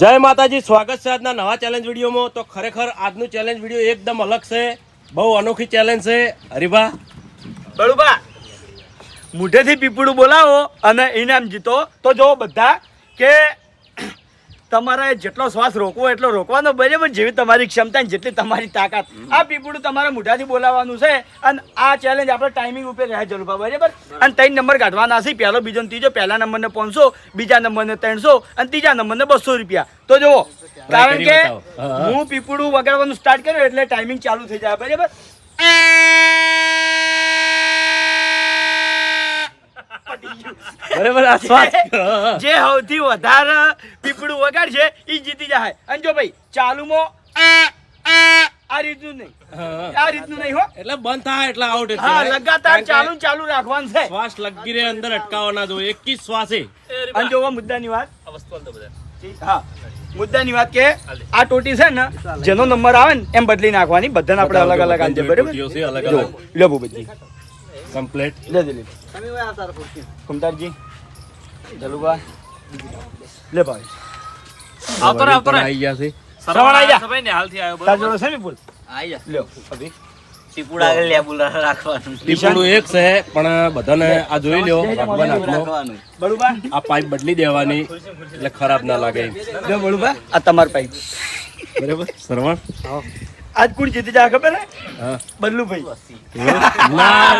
જય માતાજી, સ્વાગત છે આજના નવા ચેલેન્જ વિડીયોમાં. તો ખરેખર આજનું ચેલેન્જ વીડિયો એકદમ અલગ છે. બહુ અનોખી ચેલેન્જ છે. હરીભા. બળુભા મોઢેથી પીપળું બોલાવો અને ઇનામ જીતો. તો જો બધા કે તમારે જેટલો શ્વાસ રોકવો એટલો રોકવાનો બરાબર જેવી તમારી ક્ષમતા ને જેટલી તમારી તાકાત. આ પીપળું તમારે મોઢાથી બોલાવવાનું છે અને આ ચેલેન્જ આપણે ટાઈમિંગ ઉપર રહે જરૂર બરાબર? અને ત્રણ નંબર કાઢવાના છે પહેલો બીજો ને ત્રીજો પહેલા નંબરને પાંચસો બીજા નંબરને ત્રણસો અને ત્રીજા નંબરને બસો રૂપિયા. તો જુઓ કારણ કે. હા, પીપળું વગાડવાનું સ્ટાર્ટ કર્યું એટલે ટાઈમિંગ ચાલુ થઈ જાય બરાબર? બરાબર આ સ્વાદ જે સૌથી વધારે પીપળું વગાડશે એ જીતી જાય. અને જો ભાઈ ચાલુમાં આ રીતનું નહીં. આ રીતનું નહીં હો. એટલે બંધ થાય એટલે આઉટ હા લગાતાર ચાલુ ચાલુ રાખવાનું છે. શ્વાસ લગી રહે અંદર અટકાવવાના જો એક જ શ્વાસે. અને જોવો મુદ્દાની વાત. હા મુદ્દાની વાત કે આ ટોટી છે ને જેનો નંબર આવે ને એમ બદલી નાખવાની. બધાને આપણે અલગ અલગ આંજે બરાબર? ટોટીઓ છે અલગ અલગ લે ભૂપતજી કમ્પ્લીટ લે દે લે કુમતારજી જલુભા લે ભાઈ. આવતો રહે, આવતો રહે. આવી ગયા છે. શ્રવણ આઈ જા. સભાઈ ને હાલથી આવ્યો તાર જોડે છે ને બોલ આઈ જા. લ્યો અભી. ટીપુડા આગળ લેબુ રાખવાનું. ટીપુડું એક છે પણ બધાને આ જોઈ લ્યો ભગવાન બળુબા આ પાઇપ બદલી દેવાની એટલે ખરાબ ના લાગે. લે બળુબા આ તમાર પાઇપ. બરાબર? શ્રવણ આજ કોણ જીતી જાય ખબર હે? બલ્લુભાઈ. ના.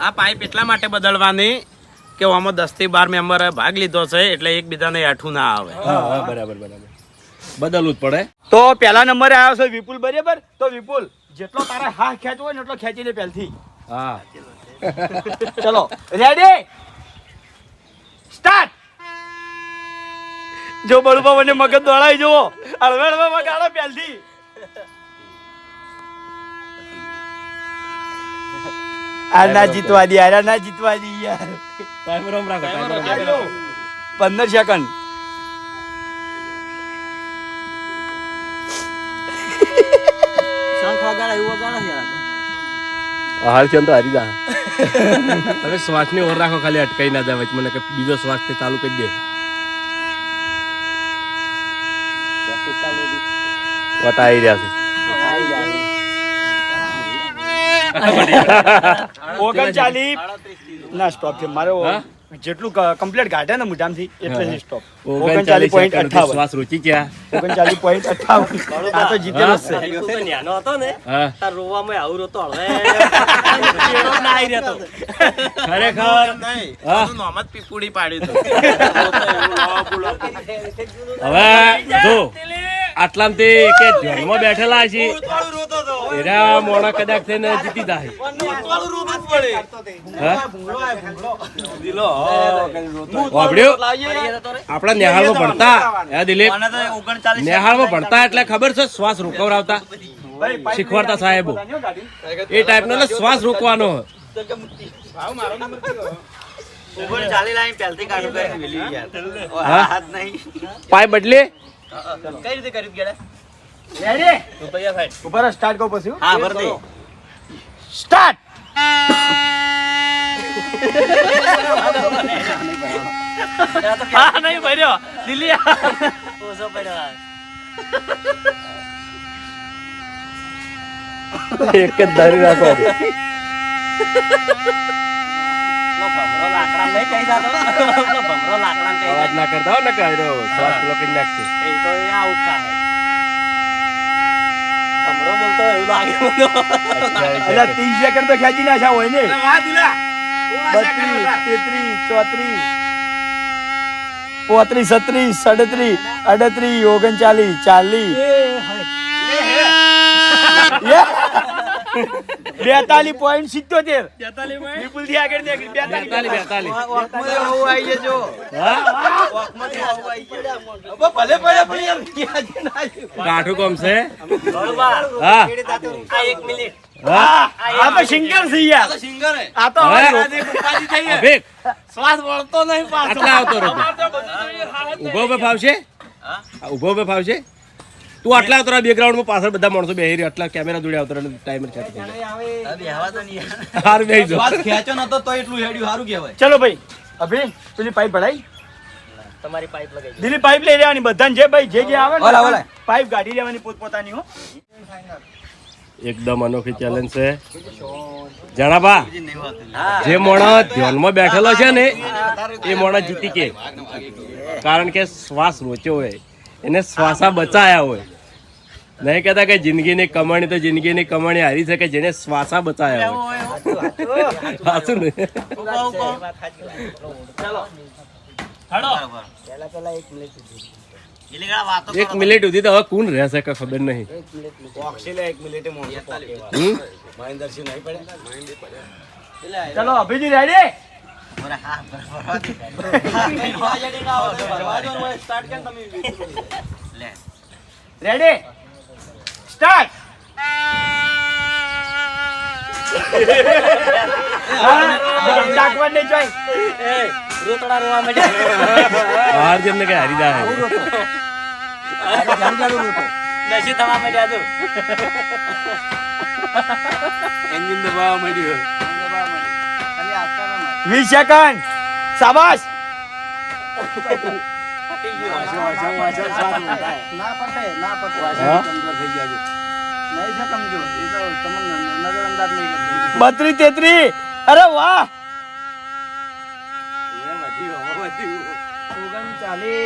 આ પાઇપ એટલા માટે બદલવાની કે આમાં દસથી બાર મેમ્બરે ભાગ લીધો છે એટલે એકબીજાને આઠું ના આવે. બરાબર બરાબર. બદલવું જ પડે. તો પેલા નંબરે આવ્યો છે વિપુલ બરાબર? તો વિપુલ જેટલો તારે હા ખેંચવો હોય ને એટલો ખેંચી લે પહેલથી. હા. ચલો રેડી સ્ટાર્ટ જો બળુબા મને મગજ દોડાઈ જુઓ. હળવેળમાં વગાડો પહેલથી. આ ના જીતવા દે યાર આ ના જીતવા દે યાર. ટાઈમર ઓમ રાખો ટાઈમર રોમ રાખો. પંદર સેકન્ડ શંખ વગાડે એવું વગાડે છે યાર. હાલ છે તો હારી જા. તમે શ્વાસની ઓર રાખો ખાલી અટકાઈ ના જાય મને કે બીજો શ્વાસ તે ચાલુ કરી દે. વટાઈ રહ્યા છે. ઓગણચાલી ના સ્ટોપ છે. મારે જેટલું કમ્પ્લીટ કાઢે ને મોઢામાંથી એટલે જ સ્ટોપ ઓગણચાલીસ પોઈન્ટ અઠાવન. શ્વાસ રૂચી ગયા ઓગણચાલીસ પોઈન્ટ અઠાવન. આ તો જીતેલો જ છે નાનો હતો ને. હા. તાર રોવામાં આવું રોતો હવે ખરેખર? નહીં નોમત પીપુડી પાડ્યું હતું. હવે જો આટલામથી કે ધ્યાનમાં બેઠેલા છે એરા મોણા કદાચ થઈને જીતી જાય. આપણા નેહાળમાં ભણતા. હે દિલીપ? નેહાળમાં ભણતા એટલે ખબર છે શ્વાસ રોકવરાવતા? શીખવાડતા સાહેબો. એ ટાઈપનો એટલે શ્વાસ રોકવાનો પાય બદલે? કઈ રીતે કર્યું ગેડા? રેડી ઉપર સ્ટાર્ટ કહો પછી હા. ભર દે. સ્ટાર્ટ હા નહીં ભર્યો. દિલ્હી ઓછો પડ્યો એક જ ધારી રાખો. નહીં કહી જાતો. ભમરો લાકડા કહી અવાજ ના કરતા હો ને કાયરો શ્વાસ પેલો નાખશે એ તો એ આઉટ થાય ભમરો બોલતો એવું લાગે મને. એટલે ત્રીસ એકર તો ખેંચી નાખ્યા હોય ને બત્રીસ તેત્રીસ ચોત્રીસ. પોત્રીસ છત્રીસ સડત્રીસ અડત્રીસ ઓગણચાલીસ ચાલીસ. બેતાલીસ પોઈન્ટ સિત્યોતેર. વિપુલથી આગળ નીકળી બેતાલી બેતાલીસ બેતાલી કાઠું કોમ છે? હા. આ એક મિનિટ. આ તો સિંગર છે યાર. આ તો હવે હવે? શ્વાસ વળતો નહીં પાછો. આટલા આવતો રહો. ઊભો ઊભો ફાવશે? ઊભો ઊભો ફાવશે? તું આટલા આવતો બેકગ્રાઉન્ડમાં પાછળ બધા માણસો બે રહ્યા આટલા કેમેરા જોડે આવતો ટાઈમર ખેંચી હાર બેહી જો ખેંચો નતો તો એટલું હેડ્યું સારું કહેવાય. ચલો ભાઈ અભી પેલી પાઇપ ભરાઈ? તમારી પાઇપ લગાવી દિલીપ પાઇપ લઈ લેવાની બધાને જે ભાઈ જે જે આવે ને ઓલા, ઓલા. પાઇપ ગાડી લેવાની પોતપોતાની હો. એકદમ અનોખી ચેલેન્જ છે. જણાબા જે મોણા ધ્યાનમાં બેઠેલો છે ને એ મોણા જીતી કે. કારણ કે શ્વાસ રોચ્યો હોય. એને શ્વાસા બચાયા હોય. નહીં કહેતા કે જિંદગીની કમાણી તો જિંદગીની કમાણી હારી છે કે જેને શ્વાસા બચાયા હોય. સાચું ને? એક મિનિટ સુધી. તો હવે કોણ રહેશે કે ખબર નહીં. ચલો અભિજી રેડી? રેડી? સ્ટાર્ટ ડાકવાડ નહીં જોઈ. રોતડા રોવા માંડ્યા. બહાર જેમને કઈ બત્રી તેત્રી. અરે વાહ!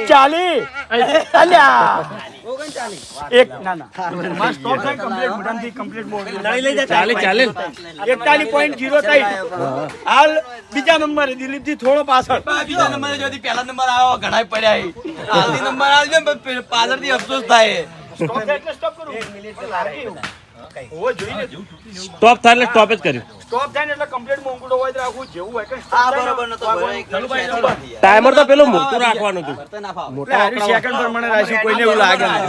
ચાલી. અલ્યા. એક ના ના. હાલ બીજા નંબરે દિલીપથી થોડો પાછળ. બીજા નંબરે જોથી પહેલા નંબર આવ્યો ઘણા પડ્યા. હાલથી નંબરથી પાછળથી અફસોસ થાય. થાય એટલે સ્ટોપ થાય એટલે સ્ટોપ જ કર્યું. સ્ટોપ થાય એટલે કમ્પ્લીટ મોંઘુડો હોય તો રાખવું જેવું હોય કે આ થાય ને નતો ભાઈ ટાઈમર તો પેલું મોટું રાખવાનું હતું. મોટા second પ્રમાણે રાખ્યું કોઈને એવું લાગે ના.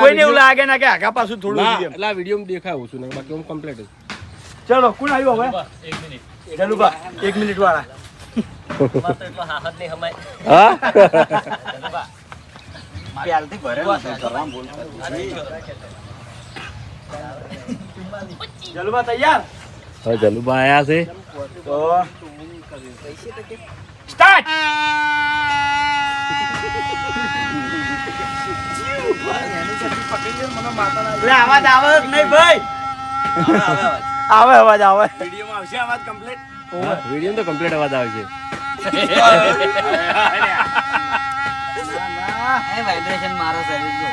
કોઈને એવું લાગે ના કે આગા પાછું થોડું એટલે આ વીડિયો દેખાવું છું ને. બાકી હું કમ્પ્લીટ ચલો કોણ આવ્યો હવે? જલુભા એક મિનિટ વાળા. એટલો હાથ નહીં હમાય હા? પ્યાલથી ભરેલો છે. કરવામાં ભૂલ જલુભા તૈયાર? હવે જલુબા આયા છે. તો સ્ટાર્ટ! અવાજ આવે નહીં ભાઈ. આવે અવાજ આવે. વીડિયો તો કમ્પ્લીટ અવાજ આવે છે વાઇબ્રેશન મારો શરીર જો.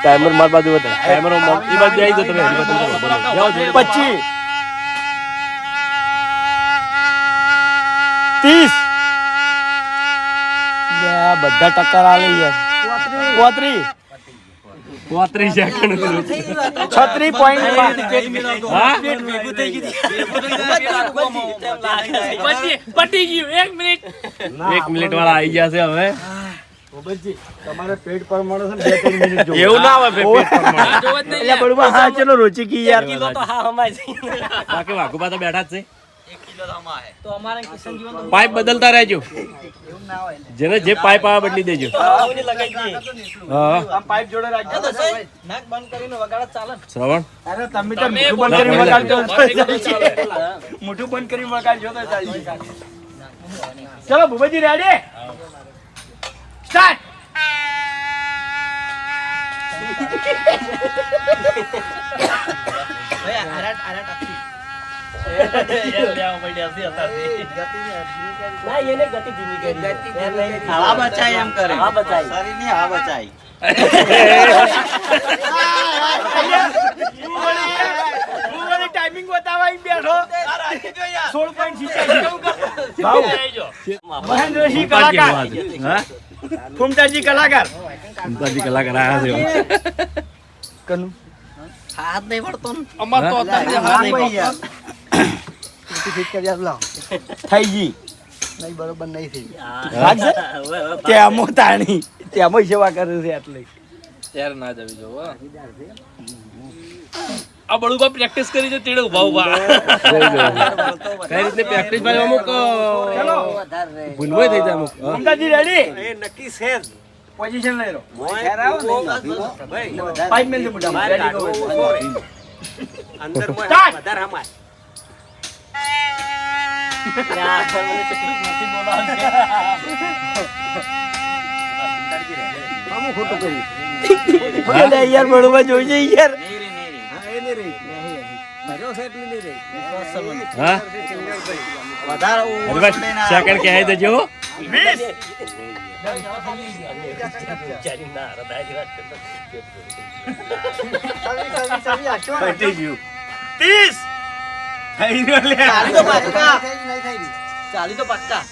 ટાઈમર માર બાજુ બતાવ ટાઈમર ઈ બાજુ આવી જાઓ તમે એની બાજુ જાઓ. પચીસ ત્રીસ. લે, બધા ટક્કર આવે યાર પોત્રી પોત્રીસ. સેકન્ડ છત્રી પોઈન્ટ હા? એક મિનિટ. વાળા આવી ગયા છે હવે. તમારે પેટ પર છે બે ત્રણ મિનિટ એવું ના આવે પેટ પર એટલે બળવા હા ચલો રોચી કી યાર. કિલો તો હા હમાય છે. બાકી વાઘુબા તો બેઠા જ છે. એક કિલો તો હમાય તો અમારે કિશન જીવન તો પાઇપ બદલતા રહેજો. જેને જે પાઇપ આવે બદલી દેજો. શ્રવણ? અરે મોઢું બંધ કરી વગાડજો. ચલો ભૂપતજી રેડી સ્ટાર્ટ ટાઈમિંગ બતાવવા બેઠો સોળ પોઈન્ટ મહેન્દ્રસિંહ કલાકાર. હા? ફૂમતાજી કલાકાર. ફૂમતાજી કલાકાર આયા છે. કનુ? હાથ નહીં પડતો અમાર તો અત્યારે હાથ નહીં પડતો થઈ. ગઈ હા. ત્યાં તાણી ત્યાં સેવા કરે છે એટલે. ત્યારે ના જવી જો આ બળુબા પ્રેક્ટિસ કરી છે તેડે ઊભા ઊભા કઈ રીતે પ્રેક્ટિસ ભાઈ અમુક ભૂલવાય થઈ જાય અમુક હા. રેડી એ નક્કી છે પોઝિશન લઈ લો. પાંચ મિનિટ મોટા રેડી ગો સ્ટાર્ટ અરે યાર બળવા જોઈ યાર. હા? અરે બસ સેકન્ડ કહે દેજો પતી ગયું. ત્રીસ. થઈ ગયો લે. ચાલી તો પક્કા.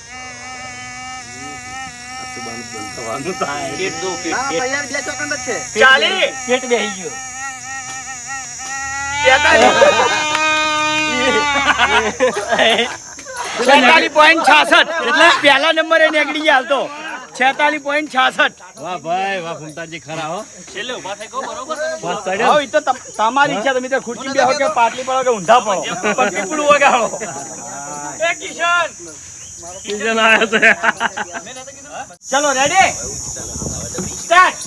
ચાલી. પેટ બેહી ગયો. છેતાલીસ પોઈન્ટ છાસઠ. એટલે પહેલા નંબરે નીકળી ગયા હાલ તો. છેતાલીસ પોઈન્ટ છાસઠ. વાહ ભાઈ વાહ ફૂમતાજી ખરા હો. શ્વાસ ચડ્યો. હા એ તો તમારી ઈચ્છા તમે તો ખુરશી બેહો કે પાટલી પડો કે ઊંધા પડો. પણ પીપળું વગાડો. એ કિશન! સીઝન આવ્યો છે. ચલો રેડી સ્ટાર્ટ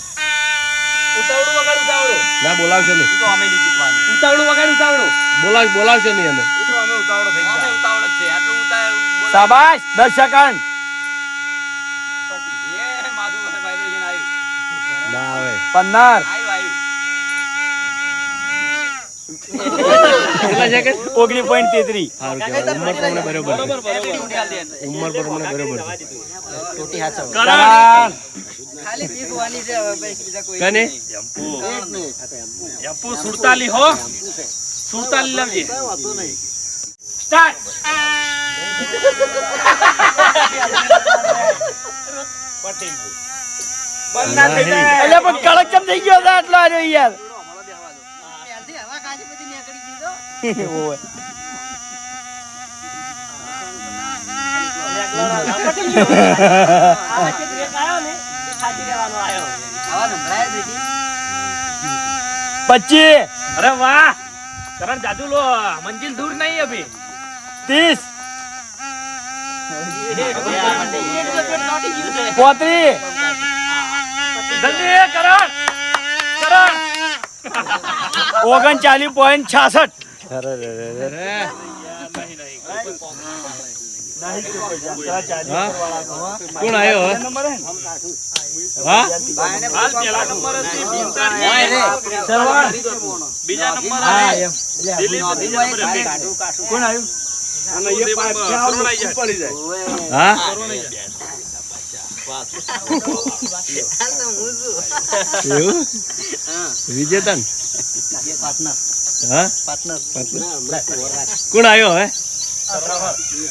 ઉતાવળું વગાડ ઉતાવળું. ના બોલાવશો નહીં. તો અમે નહીં જીતવાનું. ઉતાવળું વગાડ ઉતાવળું. બોલાવ બોલાવશો નહીં અમે. એ તો અમે ઉતાવળ થઈ અમે ઉતાવળ જ છે. આટલું ઉતાવળ શાબાશ દસ સેકન્ડ ના આવે. પંદર. આવ્યું આવ્યું કેટલા સેકન્ડ ઓગણી પોઈન્ટ કહેવાય. ઉંમર પ્રમાણે બરોબર છે. ઉંમર પ્રમાણે બરોબર છે. કરણ! ખાલી પીકવાની છે હવે બીજા કોઈ કને? એપુ સુડતાલી હો. સુડતાલી લાવજે. સ્ટાર્ટ. એટલે પણ કડક કેમ થઈ ગયો? છે આટલો આર્યો યાર. બેટી પચીસ. અરે વાહ. કરણ જાદુ લો. મંજિલ દૂર નહીં અભી. ત્રીસ. પોત્રી જલ્દી કરણ. કરણ. ઓગણચાલીસ પોઈન્ટ છાસઠ. હા કોણ આવ્યો હવે હા હાલ પેલા નંબર હતી ભીમતાજી. બીજા નંબર હા આવે એમ દિલીપ ત્રીજા નંબરે અભી. કોણ આવ્યું સુરદેવ નંબર કરુણાઈ જાય. હા? કોણ આવ્યો હવે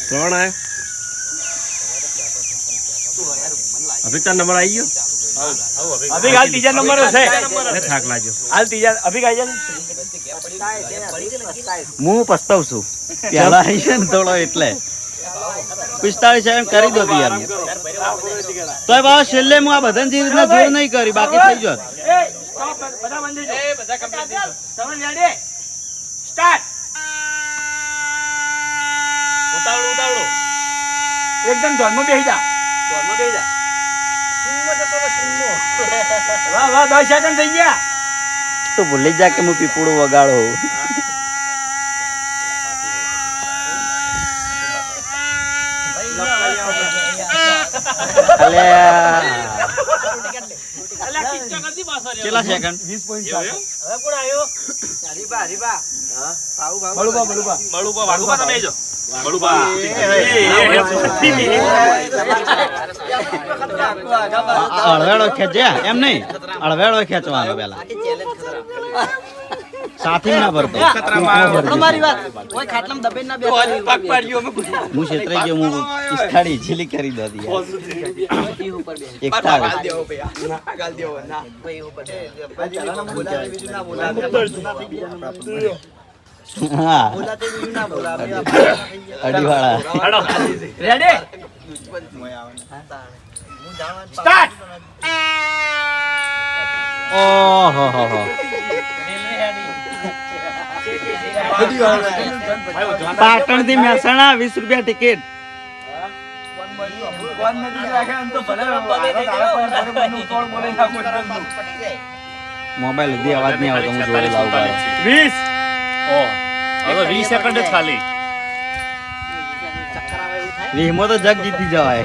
ત્રણ આવ્યો? અભિક તાર નંબર આવી ગયો? અભિક હાલ ત્રીજા નંબર છે. થાક લાગ્યો. હાલ ત્રીજા અભિક આવી જાય હું પસ્તાવ છું. પેલા આવી છે ને થોડો એટલે. પિસ્તાળીસ એમ કરી દો યાર તો બાબા છેલ્લે હું આ બધાને જે રીતના નહીં કરી બાકી થઈ જોત બધા Start. ઉતાવળું ઉતાવળું. એકદમ ધોનમાં બેસી જા. ધોરમાં બેહી જા. વાહ વાહ દસ સેકન્ડ થઈ ગયા. તો ભૂલી જા કે હું પીપળું વગાડો અલ્યા. કેટલા સેકન્ડ હરીબા, હરીબા. બળુબા બળુબા બળુબા વાઘુબા તમે આવજો. બળુબા ખેંચ્યા એમ નહીં અળવેળો ખેંચવાનો પેલા સાથી ના ભરતો મારી વાત ઓય ખાટલામાં દબાઈને ના બેસો. પગ પાડ્યો અમે હું ક્ષેત્રે ગયો હું ઇસ્થાડી ઝીલી કરી દો યાર ઈ ઉપર બેસો. એકતાળીસ કોઈ ઉપર બેસો. હા અડીવાળા રેડી સ્ટાર્ટ ઓહો હો હો પાટણથી મહેસાણા વીસ રૂપિયા ટિકિટ. મોબાઈલ હજી અવાજ નહીં આવતો હું જોડે લાવું. વીસ? હવે વીસ સેકન્ડ જ ખાલી. વીમો તો જગ જીતી જવાય.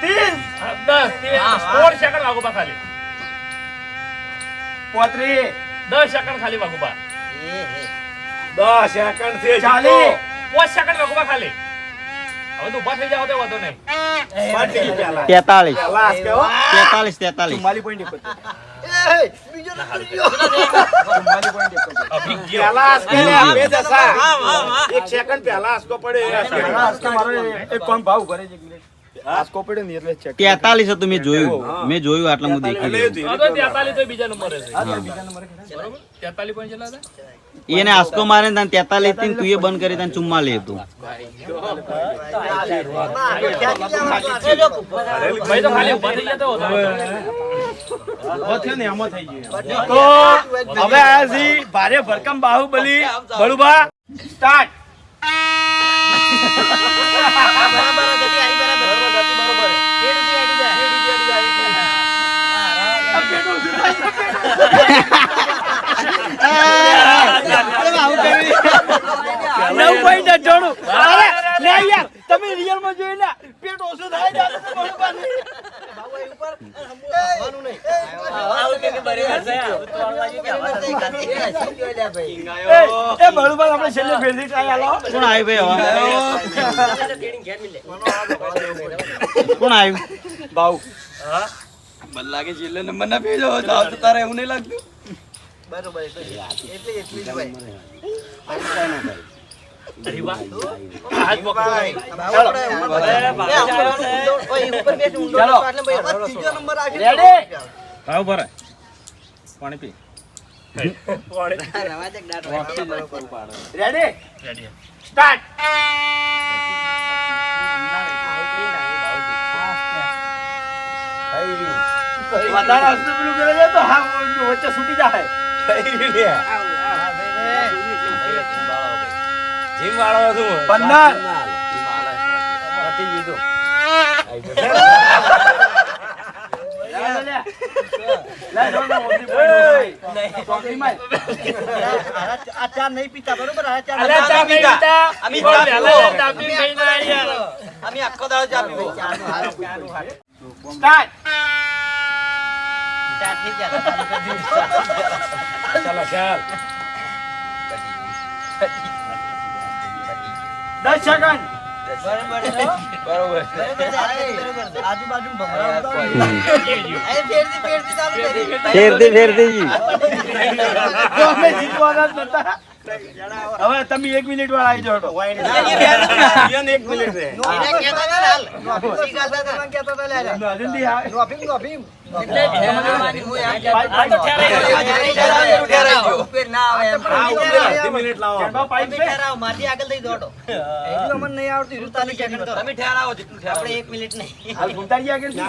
ત્રીસ દસ સોળ સેકન્ડ વાગુબા ખાલી. પોત્રીસ. દસ સેકન્ડ ખાલી વાગુબા દસ સેકન્ડથી ચાલી પાંચ સેકન્ડ વાગુબા ખાલી. હવે તો ઊભા થઈ જાવ તો વાંધો નહીં. તેતાલીસ. તેતાલીસ તેતાલીસ. ચુમ્માલી પોઈન્ટ એક સેકન્ડ પહેલા આસકો પડે. એક કોણ ભાવ કરે છે એટલે. તેતાલીસ હતું મેં જોયું. મેં જોયું આટલા હું દેખી લીધું. તેતાલીસ તો બીજા નંબરે છે. બરોબર? તેતાલીસ પોઈન્ટ કેટલા હતા? એને આસકો મારે ને તેતાલીસથી તું એ બંધ કરી તને ચુમ્માલી હતું. ભાઈ તો ખાલી ઊભા થઈ જતો હતો હવે આયા ભારે ભરકમ બાહુબલી બળુબા સ્ટાર્ટ નવ પોઈન્ટ તમે. કોણ આવ્યું બાઉ બાહુ મને લાગે છેલ્લે નંબર ના પેલો તો તારે એવું નહીં લાગતું. રેડી પાણી પી. રેડી સ્ટાર્ટ વધારે હસતું પેલું કરે છે તો હા વચ્ચે છૂટી જાય જીમ વાળો હતું પંદર ચા નહીં પીતા પણ ચા જઈને આયા યાર. અમે આખો દાડો ચા પીવો ચાલો ચાલ. દસ સેકન્ડ. ફેરતી ફેરતી જી. જીતવાના જ નતા. હવે તમે એક મિનિટ વાળા આવી જાઓ. એક મિનિટ રે અજંતી હા. કેમ્પા પાઇપ છે? બીજા ઠેરાવો. જેટલું ઠેરાવો. હાલ ભૂતાજી આગળ છે?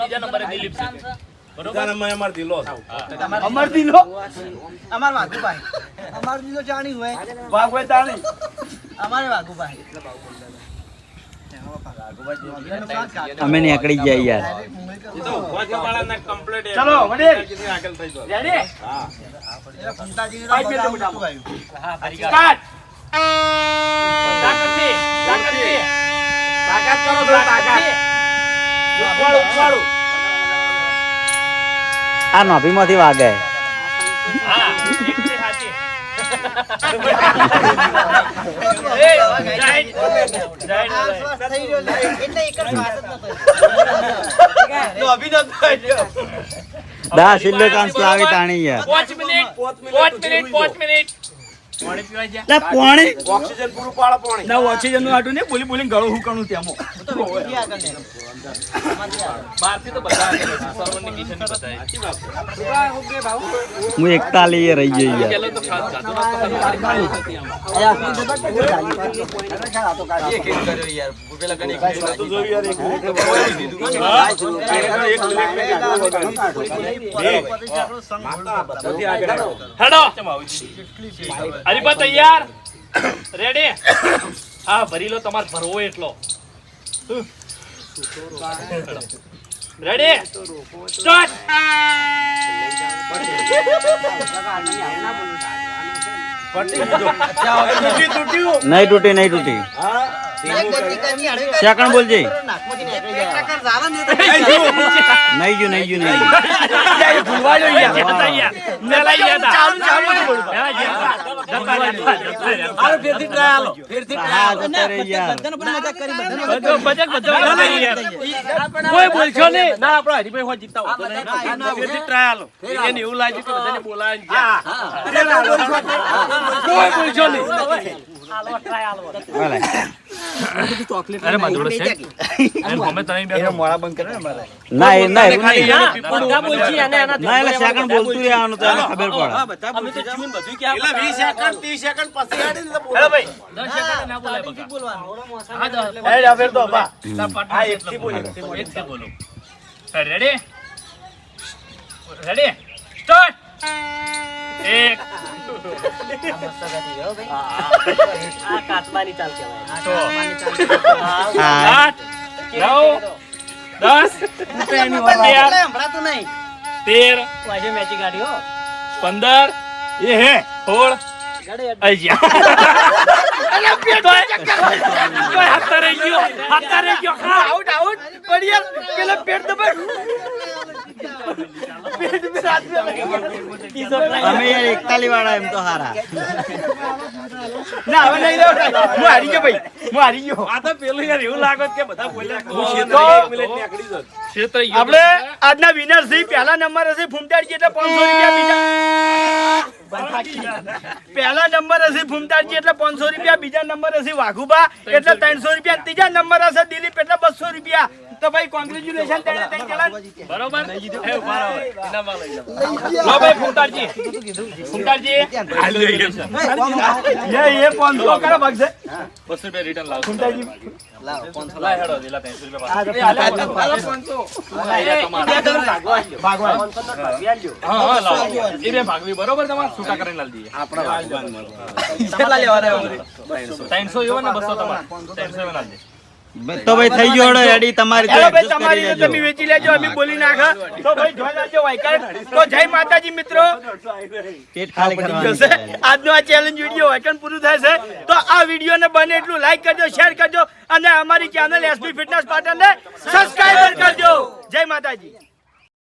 બીજા નંબરે દિલીપ પહેલા વાઘભાઈ. અમે નીકળી જાય યાર. ચલો વડીલ. રેડી. તાકાત કરો તાકાત ઉપાડો, ઉપાડો. આ નોભી માંથી વાગે દસ ઇલ્લો ચાન્સ લાવી તાણી યાર પાંચ મિનિટ પાંચ મિનિટ પાંચ મિનિટ. પાણી પીવા જા લે પાણી ના ઓક્સિજનનું આટું ને બોલી બોલી ગળું હુકણું તેમાં બહારથી તો બધા આવે છે. સર્વરની બધા હું એકતાલી એ રહી ગઈ યાર. પેલો તો ખાસ ખાધો નતો, ખાલી ખાલી હતી આમ. એક એક કર્યો યાર પેલા કને એક નતું હેડો હરીફા તૈયાર? રેડી હા ભરી લો તમારે ભરવો એટલો. રેડી સ્ટાર્ટ નહીં તૂટી નહીં તૂટી. સેકન્ડ બોલજે? નહીં જો નહીં જો નહીં. કોઈ બોલશો નહીં. ના આપણો હરીભાઈ હોય જીતતા હોતો નહીં. ફેરથી try આલો. એને એવું લાગ્યું કે બધાને બોલાવીને કોઈ બોલશો નહીં. ભલે. અરે માધુડો છે એમ ગમે તમે બે મોડા બંધ કરે ને ના એ- ના એવું નહીં બધા બોલશી અને આનાથી ના એટલે સેકન્ડ બોલતું રહેવાનું તો એને ખબર પડે અમે તો જીવન બધું કે આપણે હેલો ભાઈ દસ સેકન્ડ ના બોલાય બકા. હા, દસ. એ જા તો બા તાર પાટણ હા, એટલે એકથી બોલો. બોલો, એકથી બોલો. રેડી રેડી સ્ટાર્ટ એક. તેર પંદર એ હે સોળ અમે યાર એકતાલી વાળા એમ તો હારા. ના હવે નહીં હું હારી ગયો ભાઈ. હું હારી ગયો. આ તો પેલું યાર એવું લાગે કે બધા બોલ્યા આપણે આજના વિનર છે. પહેલા નંબર હશે ફૂમતાડજી એટલે 500 રૂપિયા બીજા. પહેલા નંબર હશે ફૂમતાડજી એટલે 500 રૂપિયા બીજા નંબર હશે વાઘુબા એટલે 300 રૂપિયા ત્રીજા નંબર હશે દિલીપ એટલે બસો રૂપિયા તો ભાઈ કોંગ્રેચ્યુલેશન તેને બરોબર એ ઊભા રહો ઇનામમાં લઈ લો લો ભાઈ ફૂમતાડજી ફૂમતાડજી એ એ 500 કરા ભાગશે બસો રૂપિયા રિટર્ન લાવો ફૂમતાડજી લાય હેડો દિલા ત્રણસો રૂપિયા ભાગવા હા હા લાવો. એ બે ભાગવી બરોબર? તમારે છૂટા કરીને લાવી દઈએ. ત્રણસો એવો ને બસો તમારે. ત્રણસો એવો દે. તો ભાઈ થઈ ગયો રેડી તમારી ભાઈ તમારી તમે વેચી લેજો અમે બોલી નાખા. તો ભાઈ જોઈ લેજો વાયકર તો જય માતાજી મિત્રો. પેટ ખાલી કરવાનું છે. આજનો આ ચેલેન્જ વીડિયો વાયકન પૂરું થાય છે તો આ વિડીયોને બને એટલું લાઈક કરજો શેર કરજો અને અમારી ચેનલ એસપી ફિટનેસ પાટણને સબસ્ક્રાઇબ કરજો. જય માતાજી.